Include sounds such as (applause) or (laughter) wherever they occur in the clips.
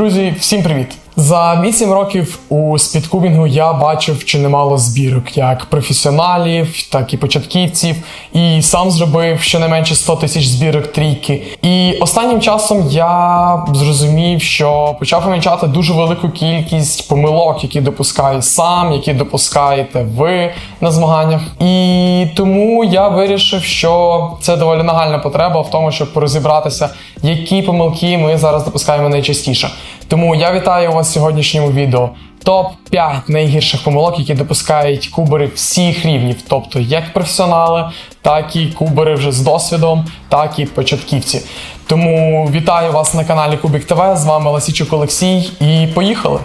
Друзі, всім привіт! За 8 років у спідкубінгу я бачив чи немало збірок, як професіоналів, так і початківців, і сам зробив щонайменше 100 тисяч збірок трійки. І останнім часом я зрозумів, що почав помічати дуже велику кількість помилок, які допускаю сам, які допускаєте ви на змаганнях. І тому я вирішив, що це доволі нагальна потреба в тому, щоб розібратися, які помилки ми зараз допускаємо найчастіше. Тому я вітаю вас в сьогоднішньому відео. Топ 5 найгірших помилок, які допускають кубери всіх рівнів, тобто як професіонали, так і кубери вже з досвідом, так і початківці. Тому вітаю вас на каналі Кубік ТВ. З вами Ласічук Олексій, і поїхали.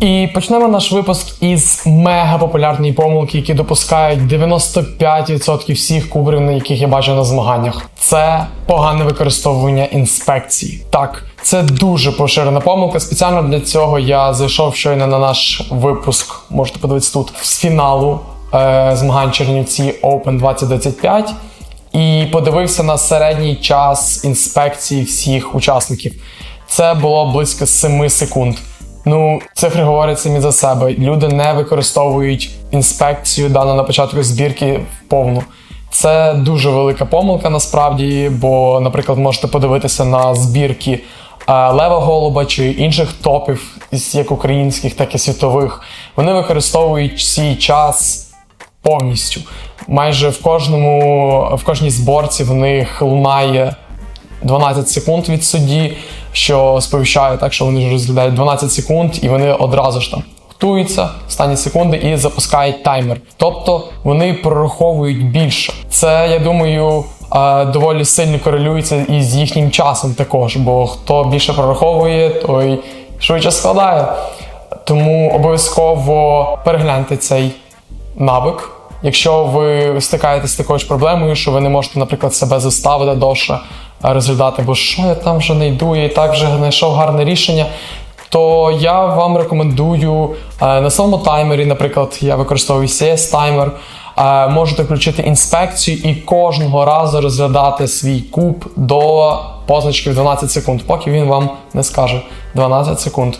І почнемо наш випуск із мега популярної помилки, які допускають 95% всіх куберів, на яких я бачу на змаганнях. Це погане використовування інспекцій. Так, це дуже поширена помилка. Спеціально для цього я зайшов щойно на наш випуск. Можете подивитися тут з фіналу е, змагань Чернівці Open 2025 і подивився на середній час інспекції всіх учасників. Це було близько 7 секунд. Ну, цифри говорять самі за себе. Люди не використовують інспекцію дану на початку збірки повну. Це дуже велика помилка насправді, бо, наприклад, можете подивитися на збірки Лева Голуба чи інших топів, як українських, так і світових. Вони використовують свій час повністю. Майже в кожному, в кожній зборці в них лунає 12 секунд від судді, що сповіщає так, що вони розглядають 12 секунд, і вони одразу ж там готуються останні секунди і запускають таймер. Тобто вони прораховують більше. Це, я думаю, доволі сильно корелюється із їхнім часом також, бо хто більше прораховує, той швидше складає. Тому обов'язково перегляньте цей навик. Якщо ви стикаєтесь з такою ж проблемою, що ви не можете, наприклад, себе заставити довше розглядати, бо що я там вже не йду, я і так вже знайшов гарне рішення. То я вам рекомендую е, на самому таймері, наприклад, я використовую CS таймер. Е, Можете включити інспекцію і кожного разу розглядати свій куб до позначки в 12 секунд, поки він вам не скаже 12 секунд.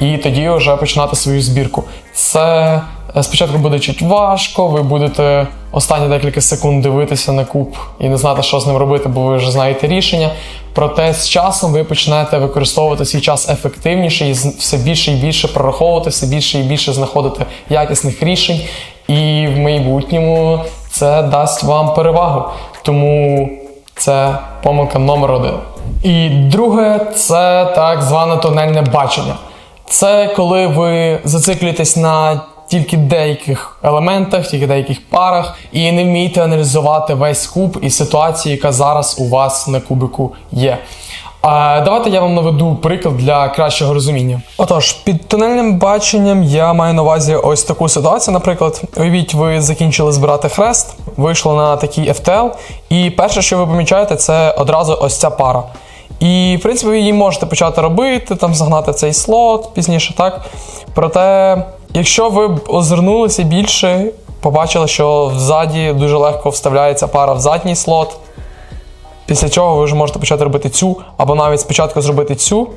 І тоді вже починати свою збірку. Це е, спочатку буде чуть важко, ви будете останні декілька секунд дивитися на куб і не знати, що з ним робити, бо ви вже знаєте рішення. Проте з часом ви почнете використовувати свій час ефективніше і все більше і більше прораховувати, все більше і більше знаходити якісних рішень. І в майбутньому це дасть вам перевагу. Тому це помилка номер один. І друге, це так зване тунельне бачення. Це коли ви зациклюєтесь на тільки деяких елементах, тільки деяких парах, і не вмієте аналізувати весь куб і ситуацію, яка зараз у вас на кубику є. Давайте я вам наведу приклад для кращого розуміння. Отож, під тунельним баченням я маю на увазі ось таку ситуацію. Наприклад, уявіть, ви закінчили збирати хрест, вийшли на такий FTL, і перше, що ви помічаєте, це одразу ось ця пара. І, в принципі, ви її можете почати робити, там загнати цей слот пізніше, так. Проте, якщо ви озирнулися більше, побачили, що ззаді дуже легко вставляється пара в задній слот. Після чого ви вже можете почати робити цю, або навіть спочатку зробити цю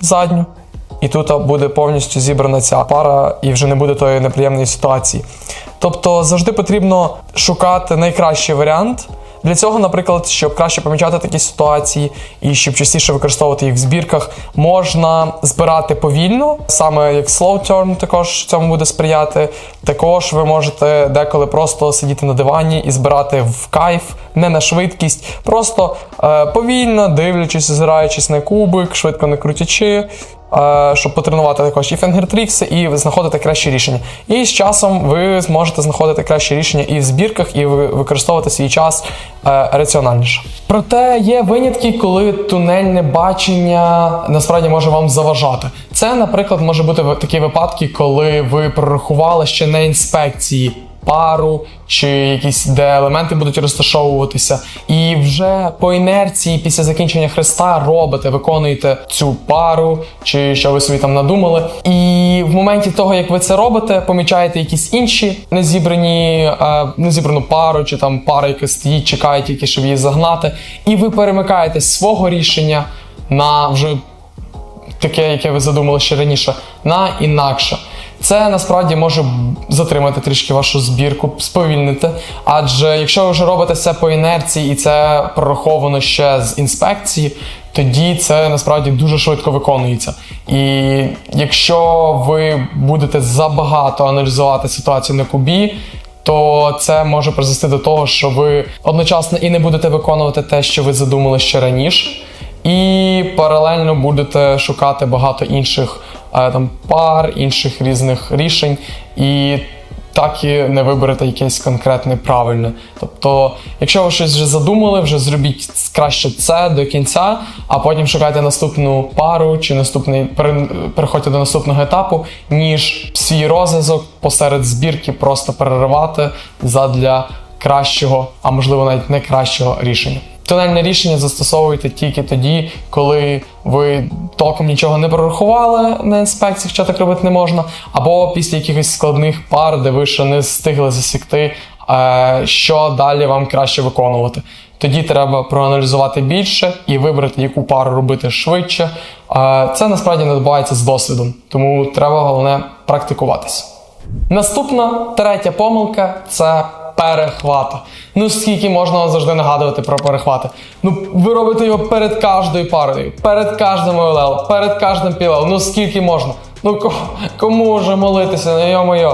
задню, і тут буде повністю зібрана ця пара, і вже не буде тої неприємної ситуації. Тобто завжди потрібно шукати найкращий варіант. Для цього, наприклад, щоб краще помічати такі ситуації і щоб частіше використовувати їх в збірках, можна збирати повільно, саме як slow turn також цьому буде сприяти. Також ви можете деколи просто сидіти на дивані і збирати в кайф, не на швидкість, просто е, повільно дивлячись, озираючись на кубик, швидко не крутячи. Е, Щоб потренувати також і фінгертрікси, і знаходити кращі рішення. І з часом ви зможете знаходити кращі рішення і в збірках, і використовувати свій час е, раціональніше. Проте є винятки, коли тунельне бачення насправді може вам заважати. Це, наприклад, може бути такі випадки, коли ви прорахували ще на інспекції пару чи якісь де елементи будуть розташовуватися, і вже по інерції після закінчення хреста робите, виконуєте цю пару, чи що ви собі там надумали. І в моменті того, як ви це робите, помічаєте якісь інші незібрані, е, незібрану пару, чи там пара, яка стоїть, чекає тільки, щоб її загнати, і ви перемикаєте свого рішення на вже таке, яке ви задумали ще раніше, на інакше. Це насправді може затримати трішки вашу збірку, сповільнити. Адже якщо ви вже робите це по інерції і це прораховано ще з інспекції, тоді це насправді дуже швидко виконується. І якщо ви будете забагато аналізувати ситуацію на кубі, то це може призвести до того, що ви одночасно і не будете виконувати те, що ви задумали ще раніше, і паралельно будете шукати багато інших там пар, інших різних рішень, і так і не виберете якесь конкретне правильне. Тобто, якщо ви щось вже задумали, вже зробіть краще це до кінця, а потім шукайте наступну пару чи наступний переходьте до наступного етапу, ніж свій розв'язок посеред збірки просто переривати задля кращого, а можливо навіть не кращого рішення. Тональне рішення застосовуйте тільки тоді, коли ви толком нічого не прорахували на інспекціях, що так робити не можна, або після якихось складних пар, де ви ще не встигли засікти, е, що далі вам краще виконувати. Тоді треба проаналізувати більше і вибрати, яку пару робити швидше. Е, Це насправді не відбувається з досвідом, тому треба головне практикуватись. Наступна третя помилка це перехвати. Ну скільки можна завжди нагадувати про перехвати? Ну ви робите його перед кожною парою, перед кожним ОЛЛ, перед кожним пілел. Ну скільки можна? Ну кому вже молитися, ну йо-моє.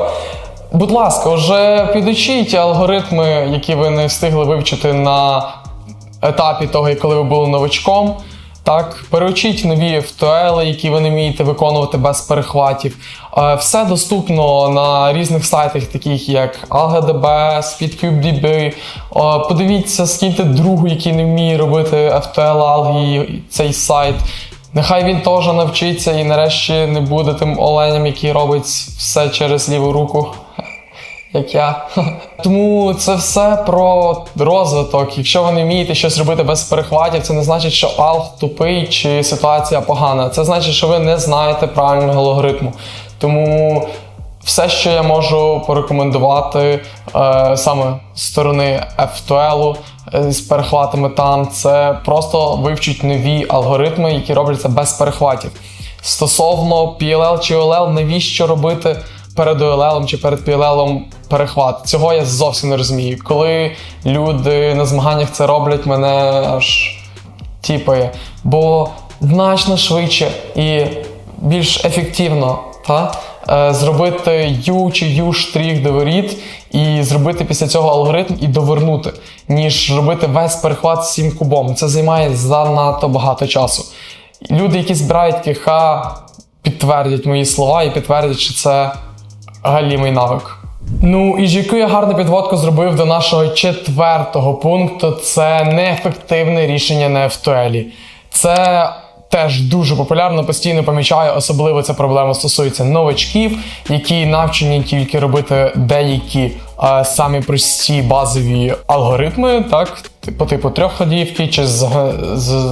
Будь ласка, вже підучіть алгоритми, які ви не встигли вивчити на етапі того, коли ви були новачком. Так, переучіть нові FTL, які ви не вмієте виконувати без перехватів. Е, Все доступно на різних сайтах, таких як AlgaDB, SpeedCubeDB. Е, Подивіться, скільки другу, який не вміє робити FTL алги, цей сайт. Нехай він теж навчиться і нарешті не буде тим оленем, який робить все через ліву руку як я. (laughs) Тому це все про розвиток. Якщо ви не вмієте щось робити без перехватів, це не значить, що алг тупий чи ситуація погана. Це значить, що ви не знаєте правильного алгоритму. Тому все, що я можу порекомендувати е, саме з сторони FTL е, з перехватами там, це просто вивчіть нові алгоритми, які робляться без перехватів. Стосовно PLL чи OLL, навіщо робити перед OLL чи перед PLL перехват? Цього я зовсім не розумію. Коли люди на змаганнях це роблять, мене аж тіпає. Бо значно швидше і більш ефективно та, е, зробити U чи U штрих до воріт і зробити після цього алгоритм і довернути, ніж робити весь перехват з цим кубом. Це займає занадто багато часу. Люди, які збирають КХ, підтвердять мої слова і підтвердять, що це галімий навик. Ну і ж яку я гарну підводку зробив до нашого четвертого пункту, це неефективне рішення на FTL. Це теж дуже популярно, постійно помічаю, особливо ця проблема стосується новачків, які навчені тільки робити деякі е, самі прості базові алгоритми, так, по типу трьохходівки, чи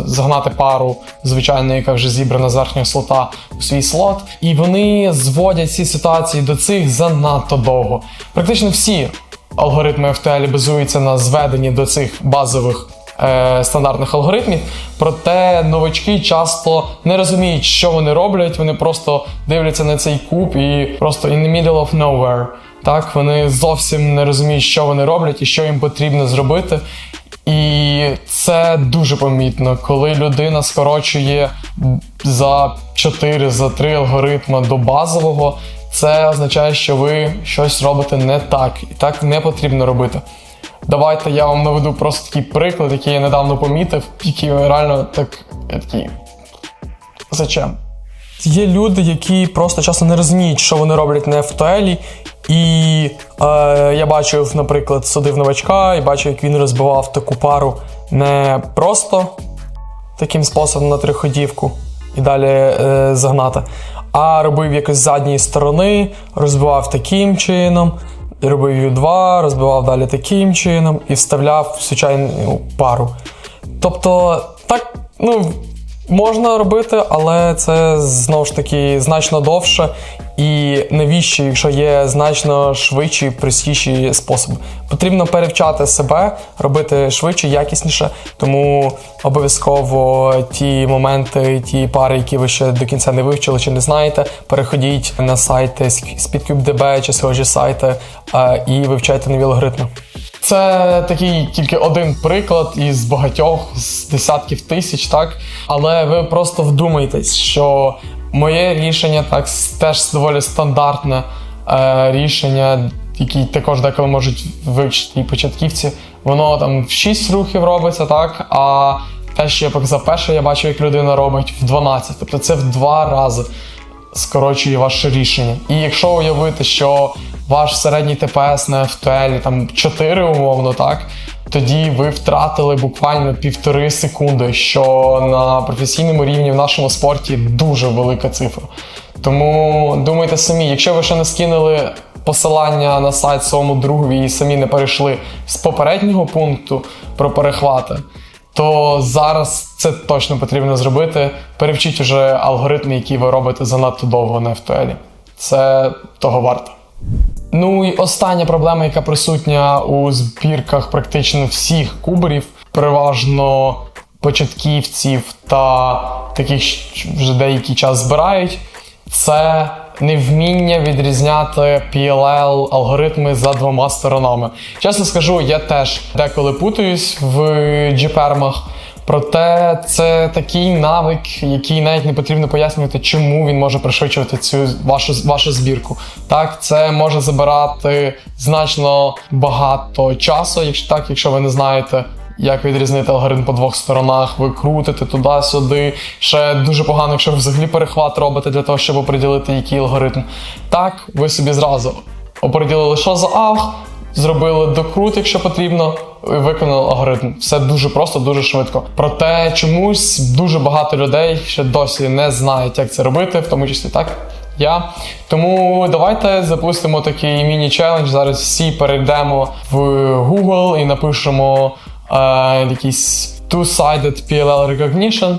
загнати пару, звичайно, яка вже зібрана з верхнього слота у свій слот. І вони зводять ці ситуації до цих занадто довго. Практично всі алгоритми FTL базуються на зведенні до цих базових е, стандартних алгоритмів. Проте новачки часто не розуміють, що вони роблять. Вони просто дивляться на цей куб і просто in the middle of nowhere. Так, вони зовсім не розуміють, що вони роблять і що їм потрібно зробити. І це дуже помітно, коли людина скорочує за 4, за 3 алгоритми до базового. Це означає, що ви щось робите не так, і так не потрібно робити. Давайте я вам наведу просто такий приклад, який я недавно помітив, який реально так я такий. Зачем? Є люди, які просто часто не розуміють, що вони роблять на FTL, і е, я бачив, наприклад, судив новачка і бачив, як він розбивав таку пару не просто таким способом на триходівку і далі е, загнати, а робив якось з задньої сторони, розбивав таким чином, робив U2, розбивав далі таким чином і вставляв звичайну пару. Тобто, так, ну, Можна робити, але це знову ж таки значно довше. І навіщо, якщо є значно швидші, простіші способи? Потрібно перевчати себе, робити швидше, якісніше. Тому обов'язково ті моменти, ті пари, які ви ще до кінця не вивчили чи не знаєте, переходіть на сайти SpeedCube.db чи схожі сайти і вивчайте нові алгоритми. Це такий тільки один приклад із багатьох, з десятків тисяч, так? Але ви просто вдумайтесь, що моє рішення так теж доволі стандартне е, рішення, які також деколи можуть вивчити і початківці. Воно там в 6 рухів робиться, так? А те, що я показав перше, я бачив, як людина робить в 12. Тобто це в два рази скорочує ваше рішення. І якщо уявити, що ваш середній ТПС на FTL там 4 умовно, так, тоді ви втратили буквально півтори секунди, що на професійному рівні в нашому спорті дуже велика цифра. Тому думайте самі, якщо ви ще не скинули посилання на сайт своєму другові і самі не перейшли з попереднього пункту про перехвати, то зараз це точно потрібно зробити. Перевчіть уже алгоритми, які ви робите занадто довго на FTL. Це того варто. Ну і остання проблема, яка присутня у збірках практично всіх куберів, переважно початківців та таких, що вже деякий час збирають, це невміння відрізняти PLL алгоритми за двома сторонами. Чесно скажу, я теж деколи путаюсь в GPermах, Проте це такий навик, який навіть не потрібно пояснювати, чому він може пришвидшувати цю вашу вашу збірку. Так, це може забирати значно багато часу, якщо так, якщо ви не знаєте. Як відрізнити алгоритм по двох сторонах, ви крутите туди-сюди. Ще дуже погано, якщо ви взагалі перехват робите для того, щоб оприділити, який алгоритм. Так, ви собі зразу оприділили, що за алг, зробили докрут, якщо потрібно, виконали алгоритм. Все дуже просто, дуже швидко. Проте чомусь дуже багато людей ще досі не знають, як це робити, в тому числі так. Я. Тому давайте запустимо такий міні-челендж. Зараз всі перейдемо в Google і напишемо е, якийсь two-sided PLL recognition.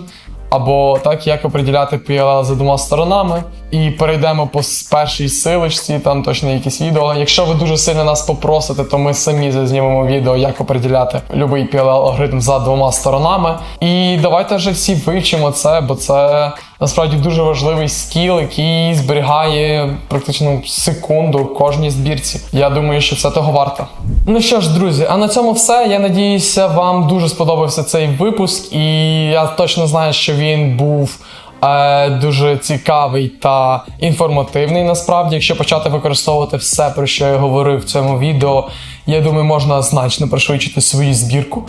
Або так, як оприділяти PLL за двома сторонами. І перейдемо по першій силочці, там точно якісь відео. Якщо ви дуже сильно нас попросите, то ми самі зазнімемо відео, як оприділяти будь-який PLL алгоритм за двома сторонами. І давайте вже всі вивчимо це, бо це насправді дуже важливий скіл, який зберігає практично секунду кожній збірці. Я думаю, що це того варто. Ну що ж, друзі, а на цьому все. Я надіюся, вам дуже сподобався цей випуск, і я точно знаю, що він був. Е, Дуже цікавий та інформативний насправді. Якщо почати використовувати все, про що я говорив в цьому відео, я думаю, можна значно пришвидшити свою збірку.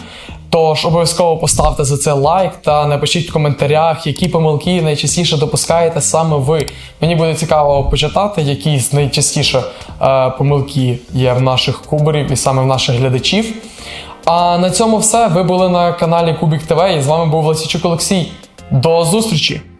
Тож обов'язково поставте за це лайк та напишіть в коментарях, які помилки найчастіше допускаєте саме ви. Мені буде цікаво почитати, які з найчастіше е, помилки є в наших куберів і саме в наших глядачів. А на цьому все. Ви були на каналі Кубік ТВ і з вами був Ласічук Олексій. До зустрічі!